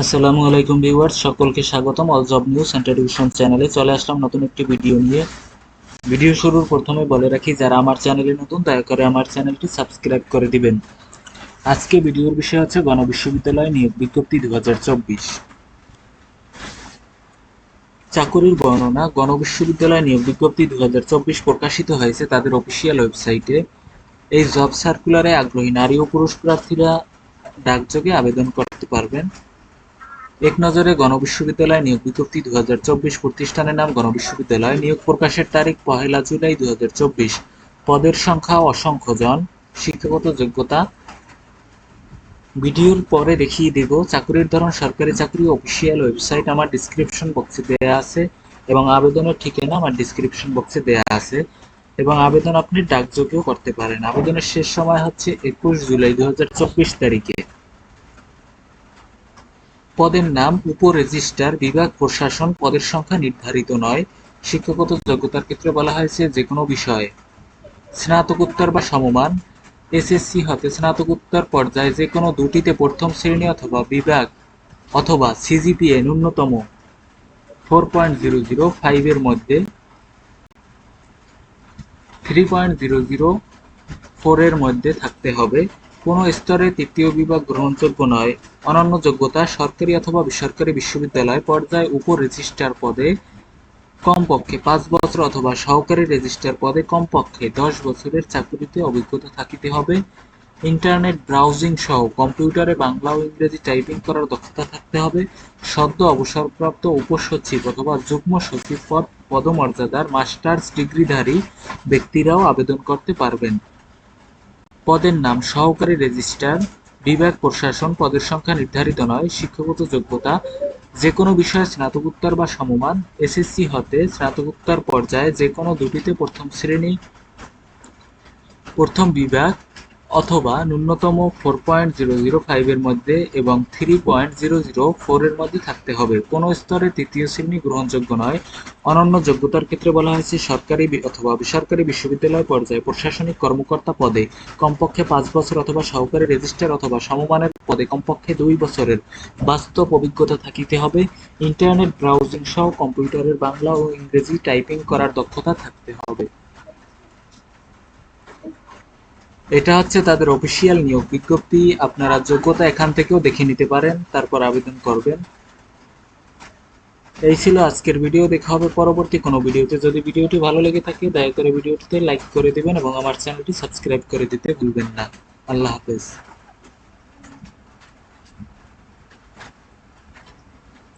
আসসালামু আলাইকুম ভিউয়ার্স, সকলকে স্বাগতম। All job news centre division চ্যানেলে চলে আসলাম নতুন একটি ভিডিও নিয়ে। ভিডিও শুরুর প্রথমে বলে রাখি, যারা আমার চ্যানেলে নতুন, দয়া করে আমার চ্যানেলটি সাবস্ক্রাইব করে দিবেন। আজকে ভিডিওর বিষয় হচ্ছে গণবিশ্ববিদ্যালয় নিয়োগ বিজ্ঞপ্তি দু চাকুরির বর্ণনা, গণবিশ্ববিদ্যালয় নিয়োগ বিজ্ঞপ্তি দু হাজার চব্বিশ প্রকাশিত হয়েছে তাদের অফিসিয়াল ওয়েবসাইটে এই জব সার্কুলারে আগ্রহী নারী ও পুরুষ প্রার্থীরা ডাকযোগে আবেদন করতে পারবেন। এক নজরে গণবিশ্ববিদ্যালয় নিয়োগ বিজ্ঞপ্তি দু হাজার চব্বিশ প্রতিষ্ঠানের নাম গণবিশ্ববিদ্যালয় নিয়োগ প্রকাশের তারিখ পহেলা জুলাই দু হাজার চব্বিশ। পদের সংখ্যা অসংখ্য, জন। শিক্ষাগত যোগ্যতা। ভিডিওর পরে দেখিয়ে দেব, চাকরির ধরন, সরকারি চাকরি, অফিসিয়াল ওয়েবসাইট আমার ডিসক্রিপশন বক্সে দেয়া আছে এবং আবেদনের ঠিকানা আমার ডিসক্রিপশন বক্সে দেয়া আছে এবং আবেদন আপনি ডাকযোগেও করতে পারেন। আবেদনের শেষ সময় হচ্ছে একুশ জুলাই দু হাজার চব্বিশ তারিখে। পদের নাম উপ রেজিস্ট্রার বিভাগ প্রশাসন পদের সংখ্যা নির্ধারিত নয়। শিক্ষাগত যোগ্যতার ক্ষেত্রে বলা হয়েছে যে কোনো বিষয়ে। স্নাতকোত্তর বা সমমান, এসএসসি হতে স্নাতকোত্তর পর্যায়ে যে কোনো দুটিতে প্রথম শ্রেণি অথবা বিভাগ অথবা সিজিপিএ ন্যূনতম ফোর পয়েন্ট জিরো জিরো ফাইভের মধ্যে থ্রি পয়েন্ট জিরো জিরো ফোরের মধ্যে থাকতে হবে। কোনো স্তরে তৃতীয় বিভাগ গ্রহণযোগ্য নয়। অনন্য যোগ্যতা সরকারি অথবা বেসরকারি বিশ্ববিদ্যালয় পর্যায়ে উপ রেজিস্ট্রার পদে কমপক্ষে পাঁচ বছর অথবা সহকারী রেজিস্ট্রার পদে কমপক্ষে দশ বছরের চাকরিতে অভিজ্ঞতা থাকিতে হবে। ইন্টারনেট ব্রাউজিং সহ কম্পিউটারে বাংলা ও ইংরেজি টাইপিং করার দক্ষতা থাকতে হবে। সদ্য অবসরপ্রাপ্ত উপসচিব অথবা যুগ্ম সচিব পদ পদমর্যাদার মাস্টার্স ডিগ্রিধারী ব্যক্তিরাও আবেদন করতে পারবেন। পদের নাম সহকারী রেজিস্ট্রার, বিভাগ প্রশাসন, পদের সংখ্যা নির্ধারিত নয়, শিক্ষাগত যোগ্যতা যে কোনো বিষয়ে স্নাতকোত্তর বা সমমান, এসএসসি হতে স্নাতকোত্তর পর্যায়ে যে কোনো দুটিতে প্রথম শ্রেণি, প্রথম বিভাগ অথবা ন্যূনতম ফোর পয়েন্ট জিরো জিরো ফাইভের মধ্যে এবং থ্রি পয়েন্ট জিরো জিরো ফোরের মধ্যে থাকতে হবে। কোনো স্তরে তৃতীয় শ্রেণি গ্রহণযোগ্য নয়। অনন্য যোগ্যতার ক্ষেত্রে বলা হয়েছে, সরকারি অথবা বেসরকারি বিশ্ববিদ্যালয় পর্যায়ে প্রশাসনিক কর্মকর্তা পদে কমপক্ষে পাঁচ বছর অথবা সহকারী রেজিস্ট্রার অথবা সমমানের পদে কমপক্ষে দুই বছরের বাস্তব অভিজ্ঞতা থাকিতে হবে। ইন্টারনেট ব্রাউজিং সহ কম্পিউটারের বাংলা ও ইংরেজি টাইপিং করার দক্ষতা থাকতে হবে। এটা হচ্ছে তাদের অফিসিয়াল নিয়োগ বিজ্ঞপ্তি। আপনারা যোগ্যতা এখান থেকেও দেখে নিতে পারেন, তারপর আবেদন করবেন। এই ছিল আজকের ভিডিও, দেখা হবে পরবর্তী কোনো ভিডিওতে। যদি ভিডিওটি ভালো লেগে থাকে, দয়া করে ভিডিওটিতে লাইক করে দিবেন এবং আমার চ্যানেলটি সাবস্ক্রাইব করে দিতে ভুলবেন না। আল্লাহ হাফেজ।